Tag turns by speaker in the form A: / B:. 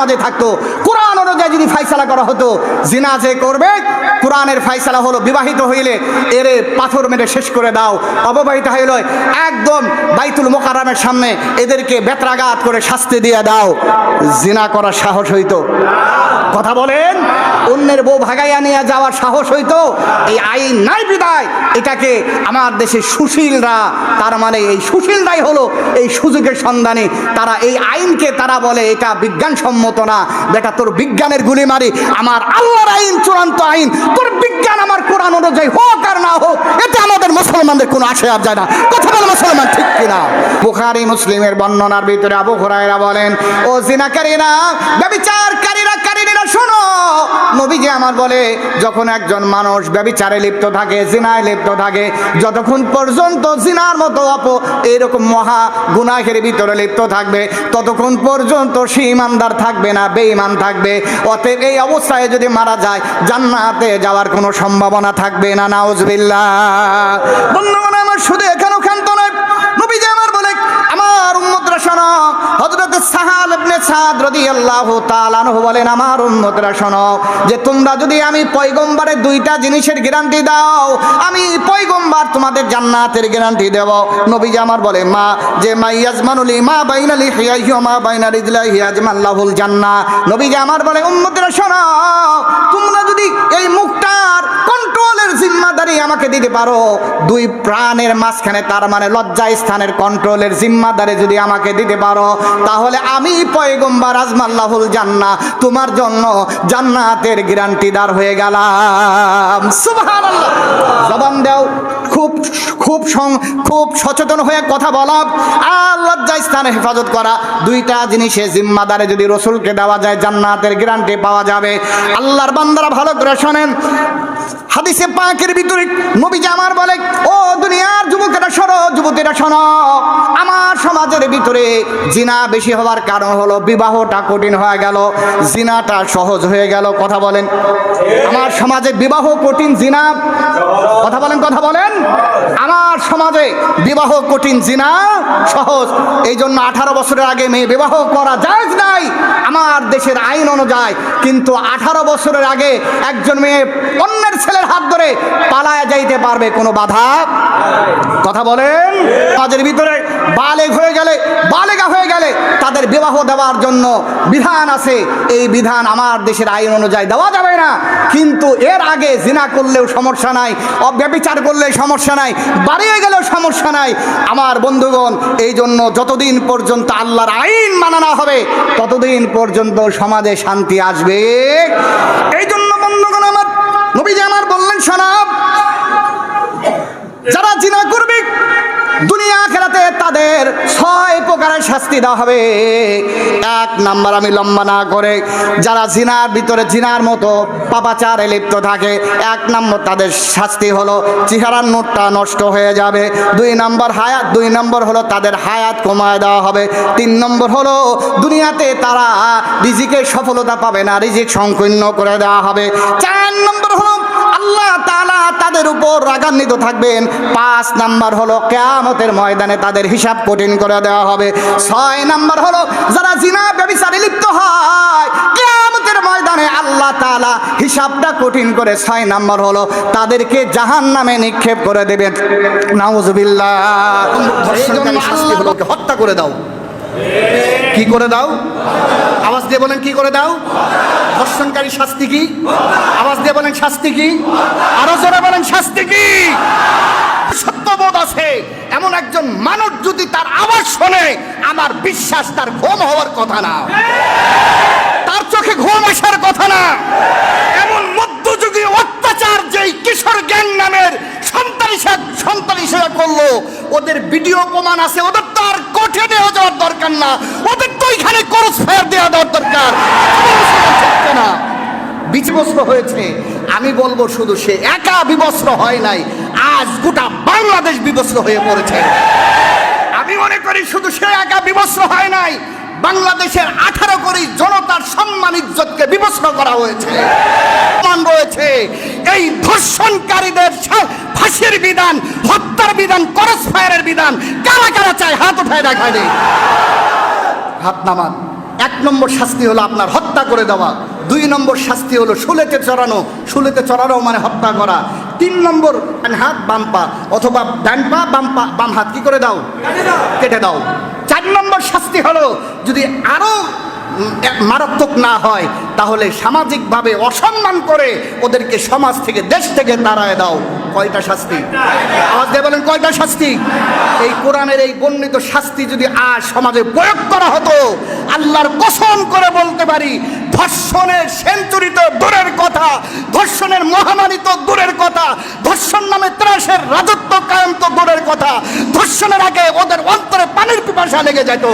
A: সমাজে থাকতো। কোরআন অনুযায়ী যদি ফাইসালা করা হতো, জিনা যে করবে, কোরআনের ফাইসালা হলো বিবাহিত হইলে এরে পাথর মেরে শেষ করে দাও, অববাহিত হইলে একদম বাইতুল মোকারামের সামনে এদেরকে বেত্রাঘাত করে শাস্তি দিয়ে দাও। জিনা করার সাহস হইতো। কথা বলেন, অন্যের বউ ভাগাইয়া নিয়ে যাওয়ার সাহস হইতো। এই আইন নাই বিদায়। এটাকে আমার দেশের সুশীলরা, তার মানে এই সুশীলরাই হলো এই সুযোগের সন্ধানে। তারা এই আইনকে তারা বলে, এটা বিজ্ঞানসম্মত না। বেটা, তোর বিজ্ঞানের গুলি মারি, আমার আল্লাহর আইন, চূড়ান্ত আইন, তোর বিজ্ঞান আমার কোরআন অনুযায়ী হোক আর না হোক, এতে আমাদের মুসলমানদের কোনো আসে আর যায় না। কথা বলে মুসলমান ঠিক কিনা? বুখারি, মুসলিমের বর্ণনার ভিতরে আবু হুরায়রা বলেন, ও জিনাকারীরা ব্যবিচার শোনো। নবীজি আমার বলে, যখন একজন মানুষ ব্যবিচারে লিপ্ত থাকে, জিনায় লিপ্ত থাকে, যতক্ষণ পর্যন্ত জিনার মতো অপ, এরকম মহা গুনাহের ভিতরে লিপ্ত থাকবে, ততক্ষণ পর্যন্ত সে ইমানদার থাকবে না, বেঈমান থাকবে। অতএব এই অবস্থায় যদি মারা যায়, জান্নাতে যাওয়ার কোনো সম্ভাবনা থাকবে না, নাউজবিল্লাহ। বন্ধুগণ, আমার শুধু এখানে আমার তোমাদের জান্নাতের গ্যারান্টি দেব। নবীজি আমার বলে, মা, যে মা ইয়াজমানুল মা বাইনালি হিয়াহি মা বাইনা রিজলাহি আজমাল্লাহুল আমার বলে, উম্মতরা শোনো, তোমরা যদি এই মুখটার কন্ট্রোলের জিম্মাদারি আমাকে দিতে পারো। দুই প্রাণের মাঝখানে তার মানে লজ্জা স্থানের কন্ট্রোলের জিম্মাদারি যদি আমাকে দিতে পারো, তাহলে আমি পয়গম্বর আজমাল্লাহুল জান্নাহ তোমার জন্য জান্নাতের গ্যারান্টিদার হয়ে গেলাম। সুবহানাল্লাহ। জবান দাও। খুব খুব খুব সচেতন হয়ে কথা বলা আর লজ্জা স্থানে হেফাজত করা। দুইটা জিনিসে জিম্মাদারে যদি রসুলকে দেওয়া যায়, জান্নাতের গ্যারান্টি পাওয়া যাবে। আল্লাহর বান্দারা ভালো করে শোনেন। হাদিসে পাকের ভিতরে নবীজি আমার বলে ও দুনিয়ার যুবকেরা শোনো যুবতীরা শোনো। সমাজের ভিতরে জিনা বেশি হওয়ার কারণ হলো বিবাহটা কঠিন হয়ে গেল, জিনাটা সহজ হয়ে গেল। কথা বলেন। আমার সমাজে বিবাহ কঠিন, জিনা? কথা বলেন কথা বলেন। আমার সমাজে বিবাহ কঠিন, জিনা সহজ। এই জন্য আঠারো বছরের আগে মেয়ে বিবাহ করা যায় নাই আমার দেশের আইন অনুযায়ী। কিন্তু আঠারো বছরের আগে একজন মেয়ে অন্যের ছেলের হাত ধরে পালায় যাইতে পারবে, কোনো বাধা? কথা বলেন। সমাজের ভিতরে বালেগ হয়ে গেলে, বালেগা হয়ে গেলে তাদের বিবাহ দেওয়ার জন্য বিধান আছে। এই বিধান আমার দেশের আইন অনুযায়ী দেওয়া যাবে না। কিন্তু এর আগে জিনা করলেও সমস্যা নাই, অব্যবিচার করলে সমস্যা নাই, বাড়িয়ে গেলেও সমস্যা নাই। আমার বন্ধুগণ, এই জন্য যতদিন পর্যন্ত আল্লাহর আইন মানা না হবে, ততদিন পর্যন্ত সমাজে শান্তি আসবে। এই জন্য বন্ধুগণ, আমার নবীজি আমার বললেন শোনাব যারা জিনা করবে দুনিয়া খেলাতে তাদের ছয় প্রকারের শাস্তি দেওয়া হবে। এক নাম্বার আমি লম্বা না করে, যারা জিনার ভিতরে জিনার মতো পাপাচারে লিপ্ত থাকে, এক নম্বর তাদের শাস্তি হলো, চেহারার নোটটা নষ্ট হয়ে যাবে। দুই নম্বর হায়াত, দুই নম্বর হলো তাদের হায়াত কমায় দেওয়া হবে। তিন নম্বর হলো, দুনিয়াতে তারা রিজিকের সফলতা পাবে না, রিজিক সংকীর্ণ করে দেওয়া হবে। চার নম্বর হলো, আল্লাহ তাআলা তাদের উপর রাগান্বিত থাকবেন। পাঁচ নাম্বার হলো কেয়ামতের ময়দানে তাদের হিসাব কঠিন করে দেওয়া হবে। ছয় নাম্বার হলো যারা জিনা ব্যবসারে লিপ্ত হয় কেয়ামতের ময়দানে আল্লাহ তাআলা হিসাবটা কঠিন করে ছয় নাম্বার হলো তাদেরকে জাহান নামে নিক্ষেপ করে দেবেন। নাউজুবিল্লাহ। হত্যা করে দাও। কি করে দাও? আওয়াজ দিয়ে বলেন, কি করে দাও? ধর্ষণকারী শাস্তি কি? আওয়াজ দিয়ে বলেন, শাস্তি কি? আরও জোরে বলেন, শাস্তি কি? সত্যবোধ আছে। এমন একজন মানুষ যদি তার আওয়াজ শোনে, আমার বিশ্বাস তার ঘুম হওয়ার কথা না। তার চোখে ঘুম আসার কথা না। এমন মধ্যযুগীয় অত্যাচার যেই কিশোর গ্যাং নামের সন্তানি সন্তানি সেবা করল, ওদের ভিডিও প্রমাণ আছে, ওদের তার কোঠে দেওয়া যাওয়ার দরকার না ওদের তো এখানে ক্রস ফায়ার দেওয়া দেওয়ার দরকার। না। বিচবস্ত্র হয়েছে। আমি বলব শুধু সে একা বিবস্ত্র হয় নাই, আজ গোটা বাংলাদেশ বিবস্ত্র হয়ে পড়েছে। আমি মনে করি শুধু সে একা বিবস্ত্র হয় বাংলাদেশের আঠারো কোটি জনতার সম্মান ইজ্জতকে বিবস্ত্র করা হয়েছে। রয়েছে, এই ধর্ষণকারীদের ফাঁসির বিধান, হত্যার বিধান করস ফায়ারের বিধান কারা কারা চায় হাত উঠায় দেখায় নেই হাত নামান। এক নম্বর শাস্তি হলো আপনার হত্যা করে দেওয়া। দুই নম্বর শাস্তি হলো শুলেতে চড়ানো। শুলেতে চড়ানো মানে হত্যা করা। তিন নম্বর হাত, বাম পা। অথবা ডান পা, বাম পা, বাম হাত কি করে দাও? কেটে দাও। চার নম্বর শাস্তি হলো যদি আরও উম, এক মারাত্মক না হয়, তাহলে সামাজিকভাবে অসম্মান করে ওদেরকে সমাজ থেকে, দেশ থেকে তাড়ায় দাও। কয়টা শাস্তি? আওয়াজ বলেন, কয়টা শাস্তি? এই কোরআনের এই বর্ণিত শাস্তি যদি আজ সমাজে প্রয়োগ করা হতো, আল্লাহর কসম করে বলতে পারি, ধর্ষণের সেঞ্চুরি তো দূরের কথা, ধর্ষণের মহামারী তো দূরের কথা, ধর্ষণ নামে ত্রাসের রাজত্ব কায়েম তো দূরের কথা, ধর্ষণের আগে ওদের অন্তরে পানির পিপাসা লেগে যেত।